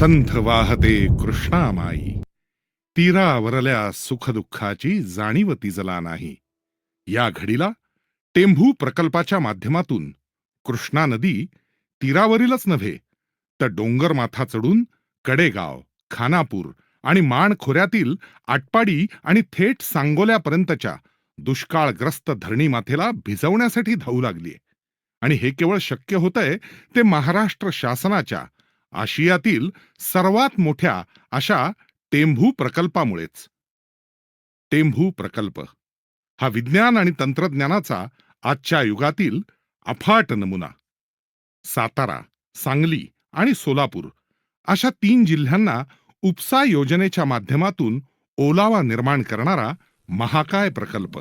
संथ वाहते कृष्णामाई तीरावरल्या सुखदुःखाची जाणीव तिजला नाही. या घडीला टेंभू प्रकल्पाच्या माध्यमातून कृष्णा नदी तीरावरीलच नव्हे तर डोंगरमाथा चढून कडेगाव खानापूर आणि माण खोऱ्यातील आटपाडी आणि थेट सांगोल्यापर्यंतच्या दुष्काळग्रस्त धरणी माथेला भिजवण्यासाठी धावू लागलीय. आणि हे केवळ शक्य होतंय ते महाराष्ट्र शासनाच्या आशियातील सर्वात मोठ्या अशा टेंभू प्रकल्पामुळेच. टेंभू प्रकल्प हा विज्ञान आणि तंत्रज्ञानाचा आजच्या युगातील अफाट नमुना. सातारा सांगली आणि सोलापूर अशा तीन जिल्ह्यांना उपसा योजनेच्या माध्यमातून ओलावा निर्माण करणारा महाकाय प्रकल्प.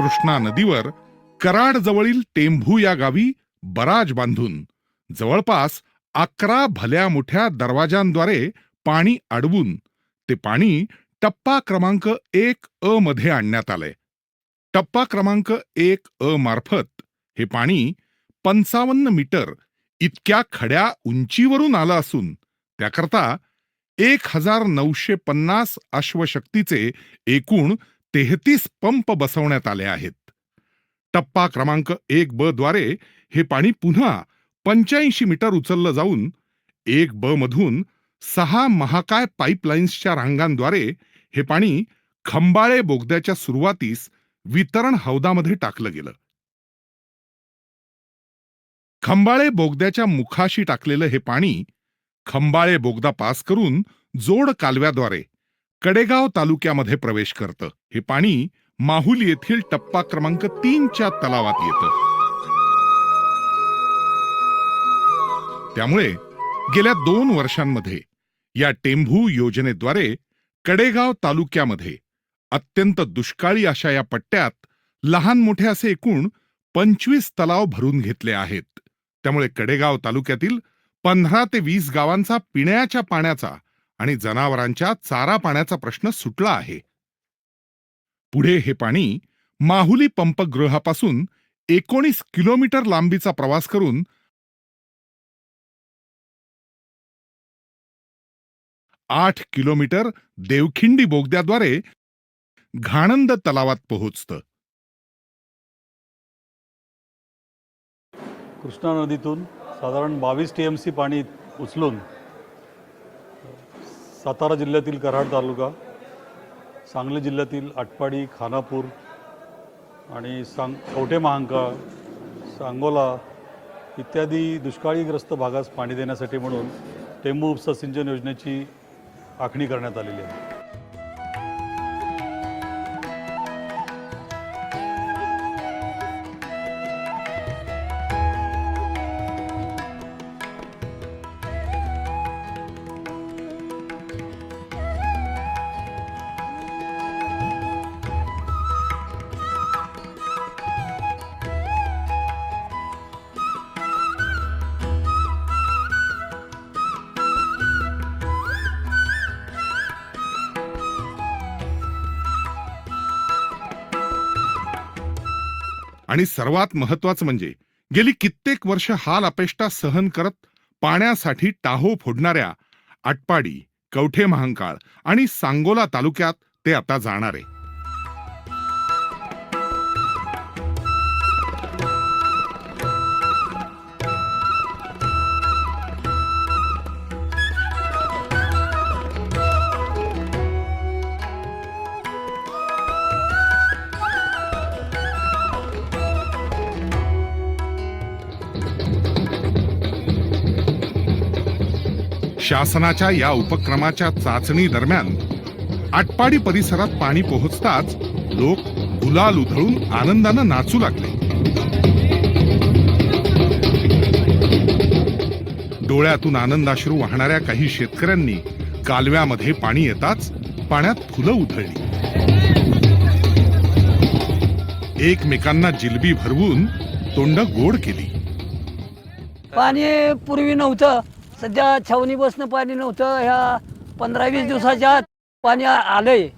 कृष्णा नदीवर कराड जवळील टेंभू या गावी बराज बांधून जवळपास अकरा भल्या मोठ्या दरवाजांद्वारे पाणी अडवून ते पाणी टप्पा क्रमांक एक अ मध्ये आणण्यात आलंय टप्पा क्रमांक एक अ मार्फत हे पाणी पंचावन्न मीटर इतक्या खड्या उंचीवरून आलं असून त्याकरता एक हजार नऊशे पन्नास अश्वशक्तीचे एकूण तेहतीस पंप बसवण्यात आले आहेत. टप्पा क्रमांक एक ब द्वारे हे पाणी पुन्हा पंच्याऐंशी मीटर उचललं जाऊन एक ब मधून सहा महाकाय पाईपलाईन्सच्या रांगांद्वारे हे पाणी खंबाळे बोगद्याच्या सुरुवातीस वितरण हौदामध्ये टाकलं गेलं. खंबाळे बोगद्याच्या मुखाशी टाकलेलं हे पाणी खंबाळे बोगदा पास करून जोड कालव्याद्वारे कडेगाव तालुक्यामध्ये प्रवेश करतं. हे पाणी माहुल येथील टप्पा क्रमांक तीनच्या तलावात येतं. त्यामुळे गेल्या दोन वर्षांमध्ये या टेंभू योजनेद्वारे कडेगाव तालुक्यामध्ये अत्यंत दुष्काळी अशा या पट्ट्यात लहान मोठे असे एकूण पंचवीस तलाव भरून घेतले आहेत. त्यामुळे कडेगाव तालुक्यातील पंधरा ते वीस गावांचा पिण्याच्या पाण्याचा आणि जनावरांच्या चारा पाण्याचा प्रश्न सुटला आहे. पुढे हे पाणी माहुली पंपगृहापासून एकोणीस किलोमीटर लांबीचा प्रवास करून आठ किलोमीटर देवखिंडी बोगद्याद्वारे घाणंद तलावात पोहोचतं. कृष्णा नदीतून साधारण बावीस टी एम सी पाणी उचलून सातारा जिल्ह्यातील कराड तालुका सांगली जिल्ह्यातील आटपाडी खानापूर आणि सांग कवठे महांकाळ सांगोला इत्यादी दुष्काळीग्रस्त भागास पाणी देण्यासाठी म्हणून टेंबू उपसा सिंचन योजनेची आखणी करण्यात आलेली आहे. आणि सर्वात महत्वाचं म्हणजे गेली कित्येक वर्ष हाल अपेष्टा सहन करत पाण्यासाठी टाहो फोडणाऱ्या आटपाडी कवठे महांकाळ आणि सांगोला तालुक्यात ते आता जाणार आहे. शासनाच्या या उपक्रमाच्या चाचणी दरम्यान आटपाडी परिसरात पाणी पोहोचताच लोक गुलाल उधळून आनंदानं नाचू लागले. डोळ्यातून आनंदाश्रू वाहणाऱ्या काही शेतकऱ्यांनी कालव्यामध्ये पाणी येताच पाण्यात फुलं उधळली. एकमेकांना जिलबी भरवून तोंड गोड केली. पाणी पूर्वी नव्हतं. सध्या छावणी बसणं पाणी नव्हतं. ह्या पंधरा वीस दिवसाच्या आत पाणी आलंय.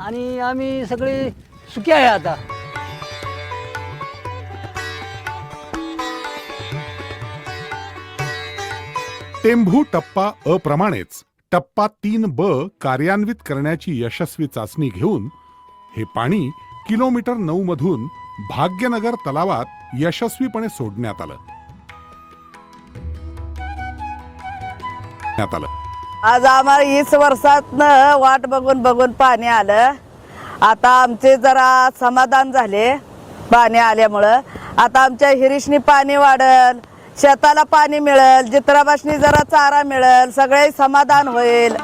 आणि आम्ही सगळे सुखी आहे आता. टेंभू टप्पा अ प्रमाणेच. टप्पा तीन ब कार्यान्वित करण्याची यशस्वी चाचणी घेऊन हे पाणी किलोमीटर नऊ मधून भाग्यनगर तलावात यशस्वीपणे सोडण्यात आलं. करण्यात आलं. आज आम्हाला वीस वर्षात वाट बघून बघून पाणी आलं. आता आमचे जरा समाधान झाले पाणी आल्यामुळं. आता आमच्या हिरीशनी पाणी वाढल शेताला पाणी मिळेल जित्राबाशनी जरा चारा मिळेल सगळे समाधान होईल.